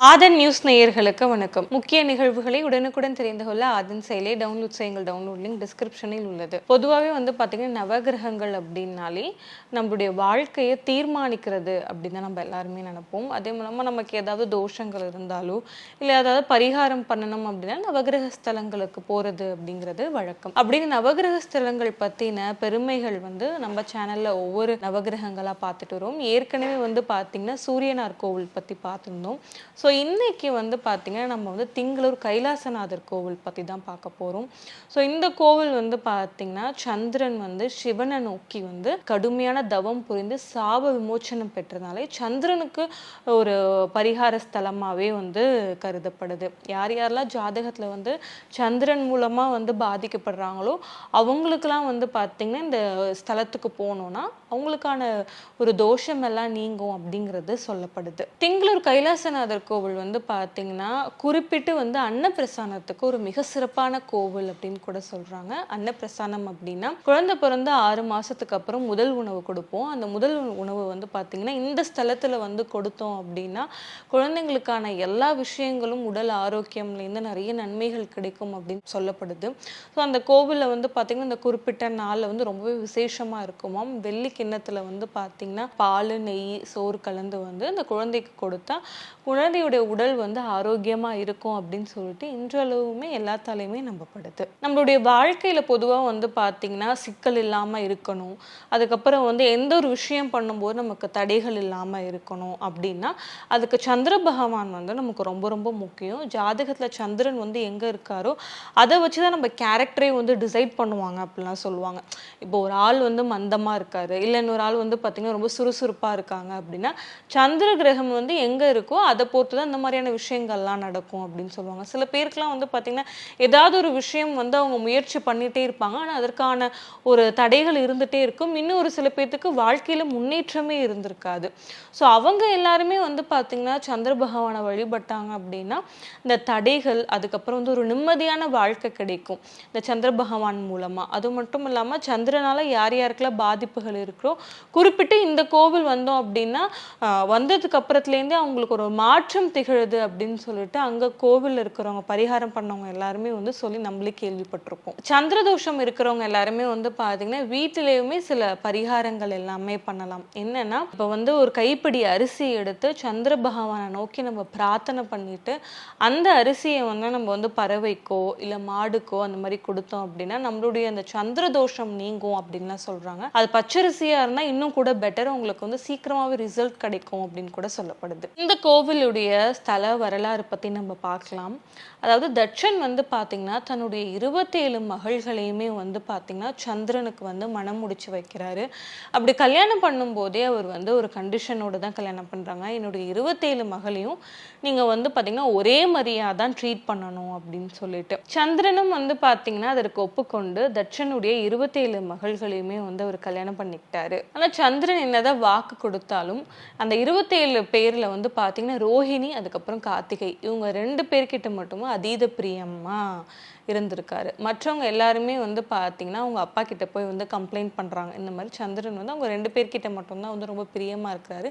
ஆதன் news நேயர்களுக்கு வணக்கம். முக்கிய நிகழ்வுகளை உடனுக்குடன் தெரிந்து கொள்ள ஆதன் செயலை டவுன்லோட் செய்யுங்கள். டவுன்லோட் லிங்க் டிஸ்கிரிப்ஷனில் உள்ளது. பொதுவாகவே வந்து பார்த்தீங்கன்னா நவகிரகங்கள் அப்படின்னாலே நம்மளுடைய வாழ்க்கையை தீர்மானிக்கிறது அப்படின்னு தான் நம்ம எல்லாருமே நினைப்போம். அதே மூலமாக நமக்கு ஏதாவது தோஷங்கள் இருந்தாலோ இல்லை ஏதாவது பரிகாரம் பண்ணணும் அப்படின்னா நவகிரக ஸ்தலங்களுக்கு போகிறது அப்படிங்கிறது வழக்கம். அப்படின்னு நவகிரக ஸ்தலங்கள் பற்றின பெருமைகள் வந்து நம்ம சேனலில் ஒவ்வொரு நவகிரகங்களாக பார்த்துட்டு வரோம். ஏற்கனவே வந்து பார்த்தீங்கன்னா சூரியனார் கோவில் பற்றி பார்த்துருந்தோம் ஸோ ஸோ இன்றைக்கி வந்து பார்த்திங்கன்னா நம்ம வந்து திங்களூர் கைலாசநாதர் கோவில் பற்றி தான் பார்க்க போகிறோம் ஸோ இந்த கோவில் வந்து பார்த்திங்கன்னா சந்திரன் வந்து சிவனை நோக்கி வந்து கடுமையான தவம் புரிந்து சாப விமோச்சனம் பெற்றனாலே சந்திரனுக்கு ஒரு பரிகார ஸ்தலமாகவே வந்து கருதப்படுது. யார் யாரெல்லாம் ஜாதகத்தில் வந்து சந்திரன் மூலமாக வந்து பாதிக்கப்படுறாங்களோ அவங்களுக்கெல்லாம் வந்து பார்த்திங்கன்னா இந்த ஸ்தலத்துக்கு போகணுன்னா அவங்களுக்கான ஒரு தோஷம் எல்லாம் நீங்கும் அப்படிங்கிறது சொல்லப்படுது. திங்களூர் கைலாசநாதர் கோவில் கோவில் வந்து பார்த்தீங்கன்னா குறிப்பிட்டு வந்து அன்னப்பிரசானத்துக்கு ஒரு மிக சிறப்பான கோவில் அப்படின்னு கூட சொல்கிறாங்க அன்னப்பிரசானம் அப்படின்னா குழந்தை பிறந்த ஆறு மாதத்துக்கு அப்புறம் முதல் உணவு கொடுப்போம். அந்த முதல் உணவு வந்து பார்த்தீங்கன்னா இந்த ஸ்தலத்தில் வந்து கொடுத்தோம் அப்படின்னா குழந்தைங்களுக்கான எல்லா விஷயங்களும் உடல் ஆரோக்கியம்லேருந்து நிறைய நன்மைகள் கிடைக்கும் அப்படின்னு சொல்லப்படுது. ஸோ அந்த கோவிலில் வந்து பார்த்தீங்கன்னா இந்த குறிப்பிட்ட நாளில் வந்து ரொம்பவே விசேஷமாக இருக்குமாம். வெள்ளி கிண்ணத்தில் வந்து பார்த்தீங்கன்னா பால் நெய் சோறு கலந்து வந்து அந்த குழந்தைக்கு கொடுத்தா குழந்தையோட உடல் வந்து ஆரோக்கியமா இருக்கும் அப்படின்னு சொல்லிட்டு இன்றளவுமே எல்லாத்தாலையுமே நம்பப்படுது. நம்மளுடைய வாழ்க்கையில பொதுவா வந்து பார்த்திங்கன்னா சிக்கல் இல்லாம இருக்கணும். அதுக்கப்புறம் வந்து எந்த ஒரு விஷயம் பண்ணும்போது நமக்கு தடைகள் இல்லாம இருக்கணும் அப்படின்னா அதுக்கு சந்திர பகவான் வந்து நமக்கு ரொம்ப ரொம்ப முக்கியம். ஜாதகத்துல சந்திரன் வந்து எங்க இருக்காரோ அதை வச்சு தான் நம்ம கேரக்டரே வந்து டிசைட் பண்ணுவாங்க அப்படிலாம் சொல்லுவாங்க. இப்போ ஒரு ஆள் வந்து மந்தமா இருக்காரு இல்லை இன்னொரு ஆள் வந்து பார்த்தீங்கன்னா ரொம்ப சுறுசுறுப்பா இருக்காங்க அப்படின்னா சந்திர கிரகம் வந்து எங்க இருக்கோ அதை பொறுத்து தான் இந்த மாதிரியான விஷயங்கள்லாம் நடக்கும் அப்படின்னு சொல்லுவாங்க. சில பேருக்குலாம் வந்து பார்த்திங்கன்னா ஏதாவது ஒரு விஷயம் வந்து அவங்க முயற்சி பண்ணிகிட்டே இருப்பாங்க. ஆனால் அதற்கான ஒரு தடைகள் இருந்துகிட்டே இருக்கும். இன்னும் ஒரு சில பேர்த்துக்கு வாழ்க்கையில் முன்னேற்றமே இருந்திருக்காது. ஸோ அவங்க எல்லாருமே வந்து பார்த்திங்கன்னா சந்திர பகவானை வழிபட்டாங்க அப்படின்னா இந்த தடைகள் அதுக்கப்புறம் வந்து ஒரு நிம்மதியான வாழ்க்கை கிடைக்கும். இந்த சந்திர பகவான் மூலமாக அது மட்டும் இல்லாமல் சந்திரனால் யார் யாருக்கெல்லாம் பாதிப்புகள் இருக்கிறோ குறிப்பிட்டு இந்த கோவில் வந்தோம் அப்படின்னா வந்ததுக்கு அப்புறத்துலேருந்தே அவங்களுக்கு ஒரு மாற்றம் திகழுது அப்படின்னு சொல்லிட்டு அங்க கோவில் இருக்கிறவங்க பரிகாரம் பண்ணவங்க எல்லாருமே வந்து சொல்லி நம்மளே கேள்விப்பட்டிருப்போம். சந்திர தோஷம் இருக்கிறவங்க எல்லாருமே வந்து பார்த்தீங்கன்னா வீட்டிலேயுமே சில பரிகாரங்கள் எல்லாமே பண்ணலாம். என்னன்னா இப்போ வந்து ஒரு கைப்பிடி அரிசி எடுத்து சந்திர பகவானை நோக்கி நம்ம பிரார்த்தனை பண்ணிட்டு அந்த அரிசியை வந்து நம்ம வந்து பறவைக்கோ இல்லை மாடுக்கோ அந்த மாதிரி கொடுத்தோம் அப்படின்னா நம்மளுடைய அந்த சந்திர தோஷம் நீங்கும் அப்படின்லாம் சொல்றாங்க. அது பச்சரிசியா இருந்தா இன்னும் கூட பெட்டர் உங்களுக்கு வந்து சீக்கிரமாவே ரிசல்ட் கிடைக்கும் அப்படின்னு கூட சொல்லப்படுது. இந்த கோவிலுடைய ஸ்தல வரலாறு பற்றி நம்ம பார்க்கலாம். அதாவது தட்சன் வந்து பார்த்திங்கன்னா தன்னுடைய இருபத்தேழு மகள்களையுமே வந்து பார்த்திங்கன்னா சந்திரனுக்கு வந்து மனம் முடிச்சு வைக்கிறாரு. அப்படி கல்யாணம் பண்ணும்போதே அவர் வந்து ஒரு கண்டிஷனோட தான் கல்யாணம் பண்ணுறாங்க என்னுடைய இருபத்தேழு மகளையும் நீங்கள் வந்து பார்த்திங்கன்னா ஒரே மாதிரியா தான் ட்ரீட் பண்ணணும் அப்படின்னு சொல்லிட்டு. சந்திரனும் வந்து பார்த்திங்கன்னா அதற்கு ஒப்புக்கொண்டு தட்சனுடைய இருபத்தேழு மகள்களையுமே வந்து அவர் கல்யாணம் பண்ணிக்கிட்டாரு. ஆனால் சந்திரன் என்னதான் வாக்கு கொடுத்தாலும் அந்த இருபத்தேழு பேரில் வந்து பார்த்திங்கன்னா ரோஹிணி அதுக்கப்புறம் கார்த்திகை. இவங்க ரெண்டு பேர்கிட்ட மட்டுமே? அதீத பிரியமாக இருந்திருக்காரு. மற்றவங்க எல்லாருமே வந்து பார்த்தீங்கன்னா அவங்க அப்பா கிட்ட போய் வந்து கம்ப்ளைண்ட் பண்ணுறாங்க இந்த மாதிரி சந்திரன் வந்து அவங்க ரெண்டு பேர்கிட்ட மட்டும்தான் வந்து ரொம்ப பிரியமாக இருக்கிறாரு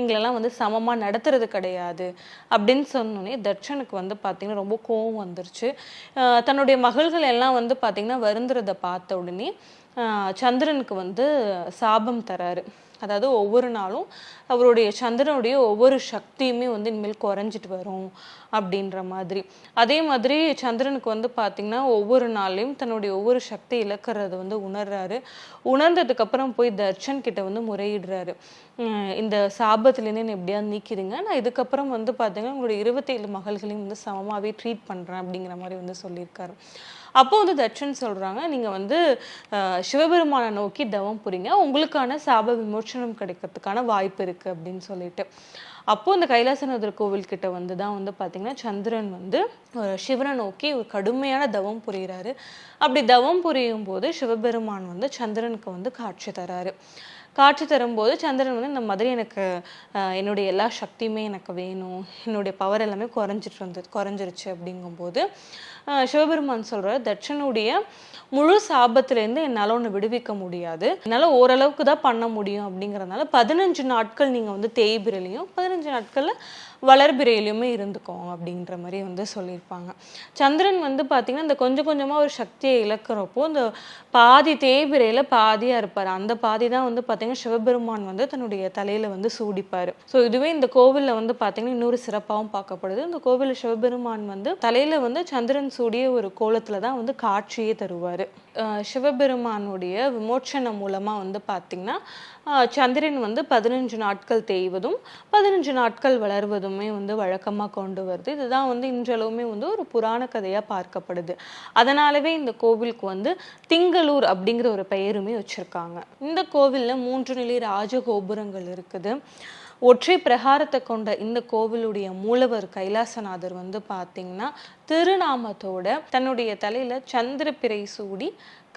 எங்களெல்லாம் வந்து சமமாக நடத்துறது கிடையாது அப்படின்னு சொன்னோன்னே தட்சனுக்கு வந்து பார்த்தீங்கன்னா ரொம்ப கோவம் வந்துருச்சு. தன்னுடைய மகள்கள் எல்லாம் வந்து பார்த்தீங்கன்னா வருந்துறதை பார்த்த உடனே சந்திரனுக்கு வந்து சாபம் தராரு. அதாவது ஒவ்வொரு நாளும் அவருடைய சந்திரனுடைய ஒவ்வொரு சக்தியுமே வந்து இனிமேல் குறைஞ்சிட்டு வரும் அப்படின்ற மாதிரி. அதே மாதிரி சந்திரனுக்கு வந்து பார்த்திங்கன்னா ஒவ்வொரு நாளையும் தன்னுடைய ஒவ்வொரு சக்தி இழக்கிறது வந்து உணர்றாரு. உணர்ந்ததுக்கப்புறம் போய் தர்ஷன் கிட்ட வந்து முறையிடுறாரு. இந்த சாபத்துலேருந்து என்னை எப்படியாவது நீக்கிடுங்க. நான் இதுக்கப்புறம் வந்து பார்த்தீங்கன்னா உங்களுடைய இருபத்தேழு மகள்களையும் வந்து சமமாகவே ட்ரீட் பண்ணுறேன் அப்படிங்கிற மாதிரி வந்து சொல்லியிருக்காரு. அப்போ வந்து தட்சன் சொல்கிறாங்க நீங்கள் வந்து சிவபெருமானை நோக்கி தவம் புரிங்க உங்களுக்கான சாப விமோச்சனம் கிடைக்கிறதுக்கான வாய்ப்பு இருக்குது அப்படின்னு சொல்லிட்டு. அப்போது இந்த கைலாசநாதர் கோவில்கிட்ட வந்து தான் வந்து பார்த்திங்கன்னா சந்திரன் வந்து ஒரு சிவனை நோக்கி ஒரு கடுமையான தவம் புரிகிறாரு அப்படி தவம் புரியும் போது சிவபெருமான் வந்து சந்திரனுக்கு வந்து காட்சி தராரு. காட்சி தரும்போது சந்திரன் வந்து இந்த மாதிரி எனக்கு என்னுடைய எல்லா சக்தியுமே எனக்கு வேணும். என்னுடைய பவர் எல்லாமே குறைஞ்சிட்டு வந்து குறைஞ்சிருச்சு. அப்படிங்கும்போது சிவபெருமான் சொல்கிறார் தட்சனுடைய முழு சாபத்திலேருந்து என்னால் ஒன்று விடுவிக்க முடியாது. என்னால் ஓரளவுக்கு தான் பண்ண முடியும். அப்படிங்கிறதுனால பதினஞ்சு நாட்கள் நீங்கள் வந்து தேய்பிரலையும் பதினஞ்சு நாட்களில் வளர்பிறையிலையுமே இருந்துக்கோங்க அப்படின்ற மாதிரி வந்து சொல்லியிருப்பாங்க. சந்திரன் வந்து பார்த்திங்கன்னா இந்த கொஞ்சம் கொஞ்சமாக ஒரு சக்தியை இழக்கிறப்போ இந்த பாதி தேய்பிரையில் பாதியாக இருப்பார். அந்த பாதி தான் வந்து பார்த்திங்கன்னா சிவபெருமான் வந்து தன்னுடைய தலையில் வந்து சூடிப்பார். ஸோ இதுவே இந்த கோவிலில் வந்து பார்த்திங்கன்னா இன்னொரு சிறப்பாகவும் பார்க்கப்படுது. இந்த கோவிலில் சிவபெருமான் வந்து தலையில் வந்து சந்திரன் சூடிய ஒரு கோலத்தில் தான் வந்து காட்சியே தருவார். சிவபெருமானுடைய விமோச்சனம் மூலமாக வந்து பார்த்திங்கன்னா சந்திரன் வந்து பதினஞ்சு நாட்கள் தேய்வதும் பதினஞ்சு நாட்கள் வளர்வதுமே வந்து வழக்கமாக கொண்டு வருது. இதுதான் வந்து இன்றளவுமே வந்து ஒரு புராண கதையாக பார்க்கப்படுது. அதனாலவே இந்த கோவிலுக்கு வந்து திங்களூர் அப்படிங்கிற ஒரு பெயருமே வச்சுருக்காங்க. இந்த கோவிலில் மூன்று நிலை ராஜகோபுரங்கள் இருக்குது. ஒற்றை பிரகாரத்தை கொண்ட இந்த கோவிலுடைய மூலவர் கைலாசநாதர் வந்து பார்த்திங்கன்னா திருநாமத்தோட தன்னுடைய தலையில சந்திரப்பிரை சூடி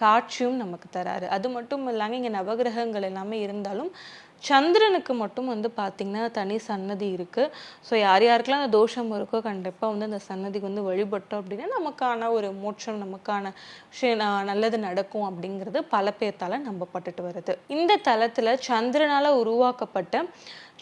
காட்சியும் நமக்கு தராரு. அது மட்டும் இல்லாமல் இங்கே நவகிரகங்கள் எல்லாமே இருந்தாலும் சந்திரனுக்கு மட்டும் வந்து பார்த்திங்கன்னா தனி சன்னதி இருக்குது ஸோ யார் யாருக்கெல்லாம் அந்த தோஷம் இருக்கோ கண்டிப்பாக வந்து அந்த சன்னதிக்கு வந்து வழிபட்டோம் அப்படின்னா நமக்கான ஒரு மோட்சம் நமக்கான நல்லது நடக்கும் அப்படிங்கிறது பல பேர்த்தால நம்பப்பட்டுட்டு வருது. இந்த தலத்தில் சந்திரனால் உருவாக்கப்பட்ட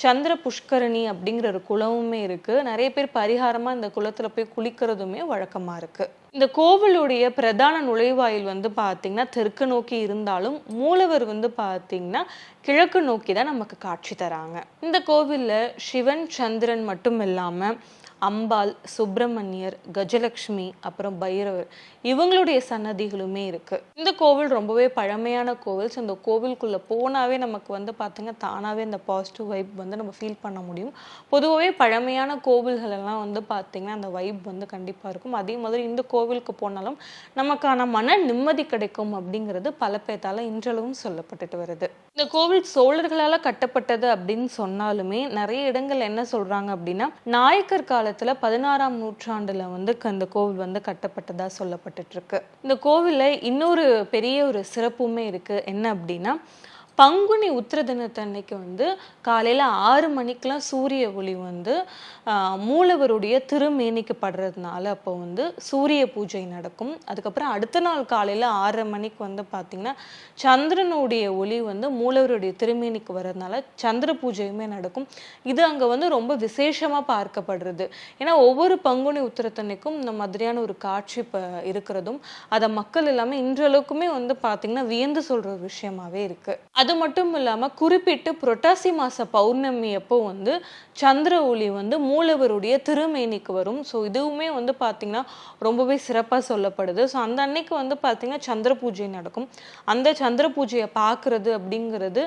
சந்திர புஷ்கரணி அப்படிங்கிற ஒரு குளமுமே இருக்கு. நிறைய பேர் பரிகாரமா இந்த குளத்துல போய் குளிக்கிறதுமே வழக்கமா இருக்கு. இந்த கோவிலுடைய பிரதான நுழைவாயில் வந்து பார்த்தீங்கன்னா தெற்கு நோக்கி இருந்தாலும் மூலவர் வந்து பார்த்தீங்கன்னா கிழக்கு நோக்கி தான் நமக்கு காட்சி தராங்க. இந்த கோவிலில் சிவன் சந்திரன் மட்டும் இல்லாமல் அம்பாள் சுப்பிரமணியர் கஜலக்ஷ்மி அப்புறம் பைரவர் இவங்களுடைய சன்னதிகளுமே இருக்கு. இந்த கோவில் ரொம்பவே பழமையான கோவில். ஸோ இந்த கோவிலுக்குள்ள போனாவே நமக்கு வந்து பார்த்தீங்கன்னா தானாவே அந்த பாசிட்டிவ் வைப் வந்து நம்ம ஃபீல் பண்ண முடியும். பொதுவாகவே பழமையான கோவில்கள் எல்லாம் வந்து பார்த்தீங்கன்னா அந்த வைப் வந்து கண்டிப்பாக இருக்கும். அதே மாதிரி இந்த கோவிலுக்கு போனாலும் நமக்கான மன நிம்மதி கிடைக்கும் அப்படிங்கிறது பல பேர்த்தால இன்றளவும் சொல்லப்பட்டுட்டு வருது. இந்த கோவில் சோழர்களால் கட்டப்பட்டது அப்படின்னு சொன்னாலுமே நிறைய இடங்கள் என்ன சொல்றாங்க அப்படின்னா நாயக்கர் கால காலத்தில் பதினாறாம் நூற்றாண்டில் வந்து க- இந்த கோவில் வந்து கட்டப்பட்டதாக சொல்லப்பட்டுட்டு இருக்கு. இந்த கோவிலில் இன்னொரு பெரிய ஒரு சிறப்புமே இருக்கு. என்ன அப்படின்னா பங்குனி உத்திர தினத்தன்னைக்கு வந்து காலையில் ஆறு மணிக்கெலாம் சூரிய ஒளி வந்து மூலவருடைய திருமேனிக்கு படுறதுனால அப்போ வந்து சூரிய பூஜை நடக்கும். அதுக்கப்புறம் அடுத்த நாள் காலையில் ஆறரை மணிக்கு வந்து பார்த்திங்கன்னா சந்திரனுடைய ஒளி வந்து மூலவருடைய திருமேனிக்கு வர்றதுனால சந்திர பூஜையுமே நடக்கும். இது அங்கே வந்து ரொம்ப விசேஷமாக பார்க்கப்படுறது. ஏன்னா ஒவ்வொரு பங்குனி உத்திரத்தன்னைக்கும் இந்த மாதிரியான ஒரு காட்சி இப்போ இருக்கிறதும் அதை மக்கள் எல்லாமே இன்றளவுக்குமே வந்து பார்த்திங்கன்னா வியந்து சொல்கிற ஒரு விஷயமாவே இருக்கு. அது மட்டும் இல்லாமல் குறிப்பிட்டு புரட்டாசி மாத பௌர்ணமி அப்போ வந்து சந்திர ஒளி வந்து மூலவருடைய திருமேனிக்கு வரும். ஸோ இதுவுமே வந்து பார்த்திங்கன்னா ரொம்பவே சிறப்பாக சொல்லப்படுது. ஸோ அந்த அன்னைக்கு வந்து பார்த்திங்கன்னா சந்திர பூஜை நடக்கும். அந்த சந்திர பூஜையை பார்க்குறது அப்படிங்கிறது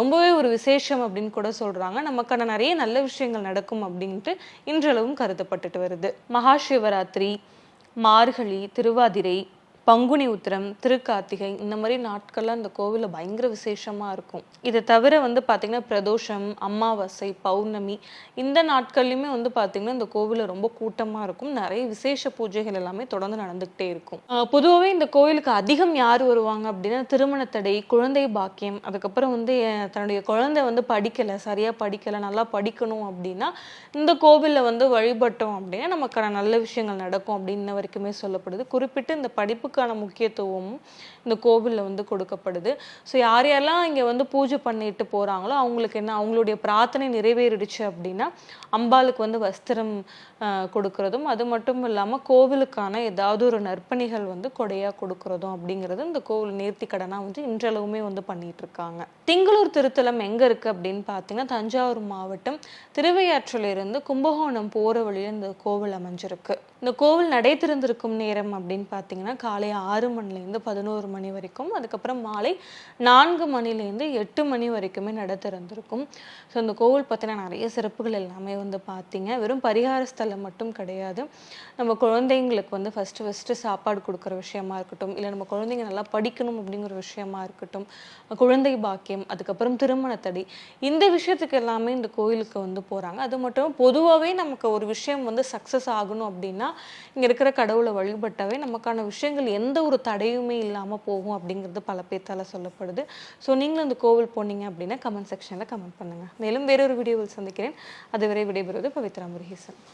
ரொம்பவே ஒரு விசேஷம் அப்படின்னு கூட சொல்கிறாங்க நமக்கான நிறைய நல்ல விஷயங்கள் நடக்கும் அப்படின்ட்டு இன்றளவும் கருதப்பட்டுட்டு வருது. மகா சிவராத்திரி மார்கழி திருவாதிரை பங்குனி உத்திரம் திருக்கார்த்திகை இந்த மாதிரி நாட்கள்லாம் இந்த கோவிலில் பயங்கர விசேஷமாக இருக்கும். இதை தவிர வந்து பார்த்திங்கன்னா பிரதோஷம் அமாவாசை பௌர்ணமி இந்த நாட்கள்லையுமே வந்து பார்த்திங்கன்னா இந்த கோவிலில் ரொம்ப கூட்டமாக இருக்கும். நிறைய விசேஷ பூஜைகள் எல்லாமே தொடர்ந்து நடந்துக்கிட்டே இருக்கும். பொதுவாகவே இந்த கோவிலுக்கு அதிகம் யார் வருவாங்க அப்படின்னா திருமண தடை குழந்தை பாக்கியம் அதுக்கப்புறம் வந்து தன்னுடைய குழந்தை வந்து படிக்கலை சரியாக படிக்கலை நல்லா படிக்கணும் அப்படின்னா இந்த கோவிலில் வந்து வழிபட்டோம் அப்படின்னா நமக்கான நல்ல விஷயங்கள் நடக்கும் அப்படின்னு இன்ன வரைக்குமே சொல்லப்படுது. குறிப்பிட்டு இந்த படிப்புக்கு படிப்புக்கான முக்கியத்துவமும் இந்த கோவிலில் வந்து கொடுக்கப்படுது. ஸோ யார் யாரெல்லாம் இங்கே வந்து பூஜை பண்ணிட்டு போகிறாங்களோ அவங்களுக்கு என்ன அவங்களுடைய பிரார்த்தனை நிறைவேறிடுச்சு அப்படின்னா அம்பாளுக்கு வந்து வஸ்திரம் கொடுக்கறதும் அது மட்டும் இல்லாமல் கோவிலுக்கான ஏதாவது ஒரு நற்பணிகள் வந்து கொடையாக கொடுக்கறதும் அப்படிங்கிறது இந்த கோவில் நேர்த்தி கடனாக வந்து இன்றளவுமே வந்து பண்ணிட்டு இருக்காங்க திங்களூர் திருத்தலம் எங்கே இருக்குது அப்படின்னு பார்த்தீங்கன்னா தஞ்சாவூர் மாவட்டம் திருவையாற்றிலிருந்து கும்பகோணம் போகிற வழியில் இந்த கோவில் அமைஞ்சிருக்கு. இந்த கோவில் நடை திறந்திருக்கும் நேரம் அப்படின்னு பார்த்தீங்கன்னா காலை ஆறு மணிலேருந்து பதினோரு மணி வரைக்கும் அதுக்கப்புறம் மாலை நான்கு மணிலேருந்து எட்டு மணி வரைக்குமே நடை திறந்திருக்கும் ஸோ இந்த கோவில் பற்றின நிறைய சிறப்புகள் எல்லாமே வந்து பார்த்தீங்க. வெறும் பரிகார ஸ்தலம் மட்டும் கிடையாது. நம்ம குழந்தைங்களுக்கு வந்து ஃபஸ்ட்டு ஃபஸ்ட்டு சாப்பாடு கொடுக்குற விஷயமா இருக்கட்டும் இல்லை நம்ம குழந்தைங்க நல்லா படிக்கணும் அப்படிங்கிற விஷயமா இருக்கட்டும் குழந்தை பாக்கியம் அதுக்கப்புறம் திருமணத்தடி இந்த விஷயத்துக்கு எல்லாமே இந்த கோயிலுக்கு வந்து போகிறாங்க அது மட்டும் பொதுவாகவே நமக்கு ஒரு விஷயம் வந்து சக்ஸஸ் ஆகணும் அப்படின்னா இங்கே இருக்கிற கடவுளை வழிபட்டாவே நமக்கான விஷயங்கள் எந்த ஒரு தடையுமே இல்லாமல் போகும் அப்படிங்கிறது பல பேர்த்தால சொல்லப்படுது. ஸோ நீங்களும் அந்த கோவில் போனீங்க அப்படின்னா கமெண்ட் செக்ஷனில் கமெண்ட் பண்ணுங்கள் மேலும் வேறொரு வீடியோவில் சந்திக்கிறேன். அதுவரை விடைபெறுவது பவித்ரா முருகேசன்.